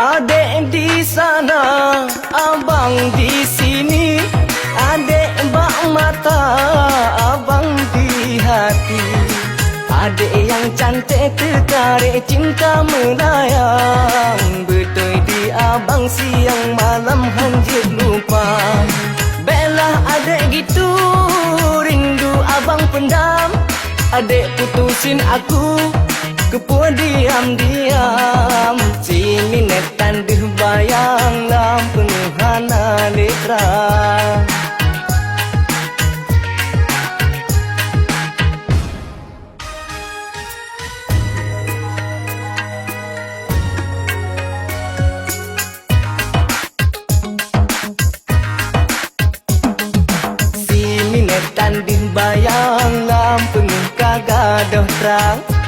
Adek di sana, abang di sini. Adek bak mata, abang di hati. Adek yang cantik tertarik cinta melayang. Betul di abang siang malam hanjit lupa. Bella adek gitu rindu abang pendam. Adek putusin aku Kepuan diam-diam lekra Sini netan bayang Lampu kagak dah terang